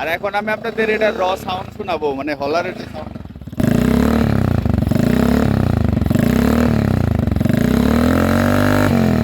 আর এখন আমি আপনাদের এটা র সাউন্ড শোনাবো মানে হলারের সাউন্ড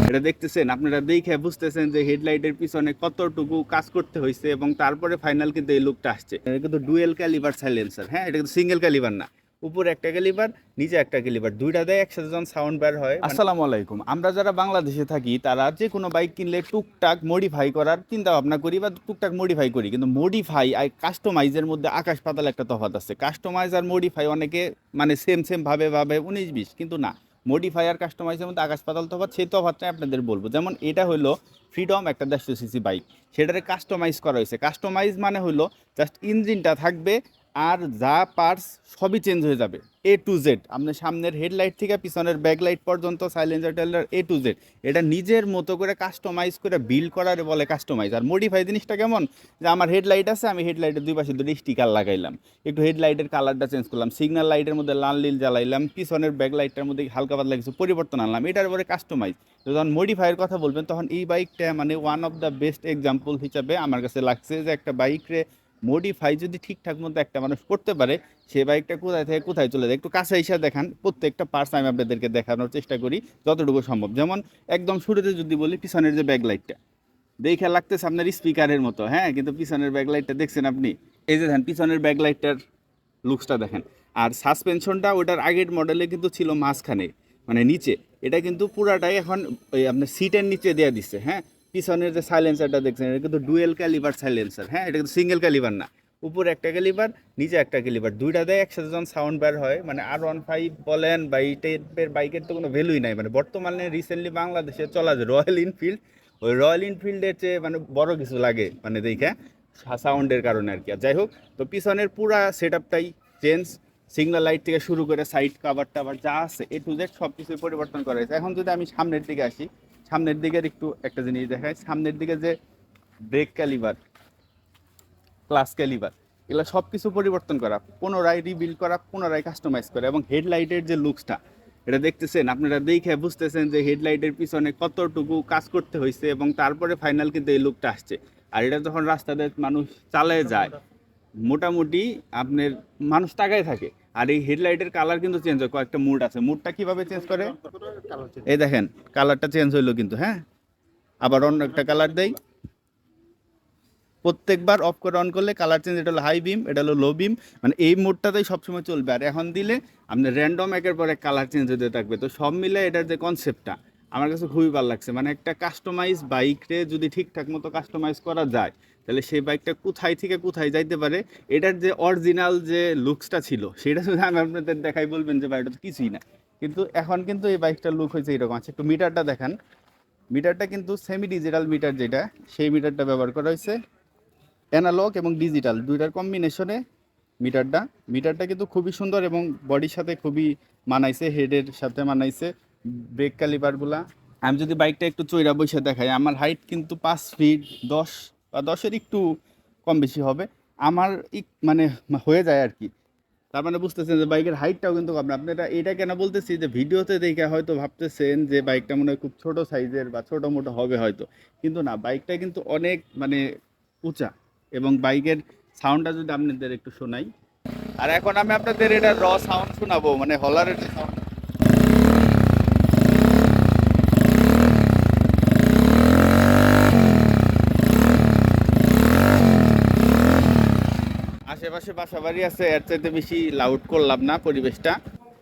এটা দেখতেছেন, আপনারা দেখে বুঝতেছেন যে হেডলাইটের পিছনে কতটুকু কাজ করতে হয়েছে এবং তারপরে ফাইনাল কিন্তু এই লুকটা আসছে। এটা কিন্তু ডুয়েল ক্যালিভার সাইলেন্সার হ্যাঁ এটা কিন্তু সিঙ্গেল ক্যালিভার না। উপরে একটা ক্যালিবার নিচে একটা ক্যালিবার দুইটা দেয়, একসাথে যখন সাউন্ড বার হয় আসসালামু আলাইকুম। আমরা যারা বাংলাদেশে থাকি, তারা যে কোনো বাইক কিনলে টুকটাক মডিফাই করার চিন্তা ভাবনা করি বা টুকটাক মডিফাই করি। কিন্তু মডিফাই আর কাস্টমাইজের মধ্যে আকাশ পাতাল একটা তফাত আছে। কাস্টমাইজ আর মডিফাই অনেকে মানে সেম সেম ভাবে ভাবে উনিশ বিশ, কিন্তু না। মডিফাই আর কাস্টমাইজের মধ্যে আকাশ পাতাল তফাৎ, সেই তফাৎটাই আপনাদের বলব। যেমন এটা হলো ফ্রিডম একটা দেড়শো সিসি বাইক সেটারে কাস্টমাইজ করা হয়েছে। কাস্টমাইজ মানে হলো জাস্ট ইঞ্জিনটা থাকবে আর যা পার্টস সবই চেঞ্জ হয়ে যাবে। এ টু জেড আপনার সামনের হেডলাইট থেকে পিছনের ব্যাকলাইট পর্যন্ত সাইলেন্সার টেলার এ টু জেড এটা নিজের মতো করে কাস্টমাইজ করে বিল্ড করার বলে কাস্টমাইজ আর মডিফাই জিনিসটা কেমন? যে আমার হেডলাইট আছে, আমি হেডলাইটের দুই পাশে দুটো স্টিকার লাগাইলাম। একটু হেডলাইটের কালারটা চেঞ্জ করলাম সিগন্যাল লাইটের মধ্যে লাল নীল জ্বালাইলাম, পিছনের ব্যাকলাইটটার মধ্যে হালকা পাতলা কিছু পরিবর্তন আনলাম, এটার পরে কাস্টমাইজ যখন মডিফাইয়ের কথা বলবেন, তখন এই বাইকটা মানে one of the best example হিসাবে আমার কাছে লাগছে যে একটা বাইকরে মডিফাই যদি ঠিকঠাক মতো একটা মানুষ করতে পারে, সে বাইকটা কোথায় থেকে কোথায় চলে যায়, একটু কাছে এসে দেখান, প্রত্যেকটা পার্টস আমি আপনাদেরকে দেখানোর চেষ্টা করি, যতটুকু সম্ভব। যেমন একদম শুরুতে যদি বলি, পিছনের যে ব্যাকলাইটটা দেখে লাগতেছে আপনার স্পিকারের মতো হ্যাঁ? কিন্তু পিছনের ব্যাকলাইটটা দেখছেন আপনি? এই যে দেখেন, পিছনের ব্যাকলাইটটার লুকসটা দেখেন। আর সাসপেনশনটা ওটার আগের মডেলে কিন্তু ছিল মাঝখানে মানে নিচে। এটা কিন্তু পুরাটাই এখন ওই আপনার সিটের নিচে দেওয়া দিচ্ছে হ্যাঁ? পিছনের যে সাইলেন্সারটা দেখছেন, এটা কিন্তু ডুয়েল ক্যালিবার সাইলেন্সার হ্যাঁ? এটা কিন্তু সিঙ্গেল ক্যালিবার না। উপরে একটা ক্যালিবার নিচে একটা ক্যালিবার দুইটা দেয় একসাথে যখন সাউন্ড বের হয় মানে আর ওয়ান ফাইভ বলেন বা এই টাইপের বাইকের তো কোনো ভ্যালুই নাই। মানে বর্তমানে রিসেন্টলি বাংলাদেশে চলা যে রয়্যাল এনফিল্ড ওই রয়্যাল এনফিল্ডের চেয়ে মানে বড় কিছু লাগে মানে দেখে সাউন্ডের কারণে আর কি। আর যাই হোক, তো পিছনের পুরা সেট আপটাই চেঞ্জ সিগন্যাল লাইট থেকে শুরু করে সাইড কাভার টাভার যা আছে এ টু জেড সব কিছুই পরিবর্তন করা হয়েছে। এখন যদি আমি সামনের দিকে আসি সামনের দিকের একটু একটা জিনিস দেখায় সামনের দিকে যে ব্রেক ক্যালিভার ক্লাস ক্যালিভার এগুলো সব কিছু পরিবর্তন করা, পুনরায় রিবিল্ড করা, পুনরায় কাস্টমাইজ করা এবং হেডলাইটের যে লুকসটা এটা দেখতেছেন, আপনারা দেখে বুঝতেছেন যে হেডলাইটের পিছনে কতটুকু কাজ করতে হয়েছে এবং তারপরে ফাইনাল কিন্তু এই লুকটা আসছে। আর এটা যখন রাস্তাতে মানুষ চালায় যায়, মোটামুটি আপনার মানুষ তাকায় থাকে। আর এই হেডলাইটের কালার কিন্তু চেঞ্জ হয়, কয়েকটা মুড আছে। মুডটা কীভাবে চেঞ্জ করে? এই দেখেন কালারটা চেঞ্জ হইল কিন্তু হ্যাঁ? আবার অন্য একটা কালার দেই। প্রত্যেকবার অফ করে অন করলে কালার চেঞ্জ এটা হলো হাই বিম এটা হলো লো বিম মানে এই মোডটাতেই সবসময় চলবে। আর এখন দিলে আপনার র্যান্ডম একের পর এক কালার চেঞ্জ হতে থাকবে। তো সব মিলে এটার যে কনসেপ্টটা আমার কাছে খুবই ভালো লাগছে। মানে একটা কাস্টমাইজ বাইকরে যদি ঠিকঠাক মতো কাস্টমাইজ করা যায়, তাহলে সেই বাইকটা কোথায় থেকে কোথায় যাইতে পারে, এটার যে অরিজিনাল যে লুকসটা ছিল, সেটা যদি আমি আপনাদের দেখাই, বলবেন যে বাইকটা তো কিছুই না। কিন্তু এখন কিন্তু এই বাইকটার লুক হয়েছে এরকম। আছে একটু মিটারটা দেখান। মিটারটা কিন্তু সেমি ডিজিটাল মিটার যেটা, সেই মিটারটা ব্যবহার করা হয়েছে। অ্যানালগ এবং ডিজিটাল দুইটার কম্বিনেশনে মিটারটা মিটারটা কিন্তু খুবই সুন্দর এবং বডির সাথে খুবই মানাইছে হেডের সাথে মানাইছে। ব্রেক ক্যালিপারগুলা আমি যদি বাইকটা একটু চৈরা বসে দেখাই, আমার হাইট কিন্তু পাঁচ ফিট দশ বা দশের একটু কম বেশি হবে। আমার ইক- মানে হয়ে যায় আর কি। তার মানে বুঝতেছেন যে বাইকের হাইটটাও কিন্তু কম না। আপনারা এটা কেন বলতেছি যে ভিডিওতে দেখে হয়তো ভাবতেছেন যে বাইকটা মনে হয় খুব ছোট সাইজের বা ছোটো মোটো হবে হয়তো। কিন্তু না বাইকটা কিন্তু অনেক মানে উঁচা এবং বাইকের সাউন্ডটা যদি আপনাদের একটু শোনাই। আর এখন আমি আপনাদের এটা র সাউন্ড শোনাবো মানে হলারের সাউন্ড আশেপাশে বাসা বাড়ি আছে, এর চাইতে বেশি লাউড করলাম না পরিবেশটা।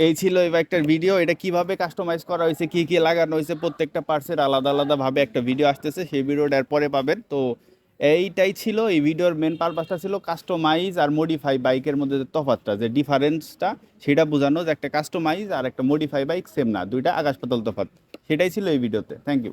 এই ছিল এই বাইকটার ভিডিও এটা কীভাবে কাস্টমাইজ করা হয়েছে, কি কি লাগানো হয়েছে, প্রত্যেকটা পার্টসের আলাদা আলাদা ভাবে একটা ভিডিও আসতেছে, সেই ভিডিওটা পরে পাবেন। তো এইটাই ছিল, এই ভিডিওর মেন পারপাসটা ছিল কাস্টমাইজ আর মডিফাই বাইকের মধ্যে যে তফাৎটা, যে ডিফারেন্সটা সেটা বোঝানো যে একটা কাস্টমাইজ আর একটা মডিফাই বাইক সেম না, দুইটা আকাশ পাতাল তফাৎ। সেটাই ছিল এই ভিডিওতে থ্যাংক ইউ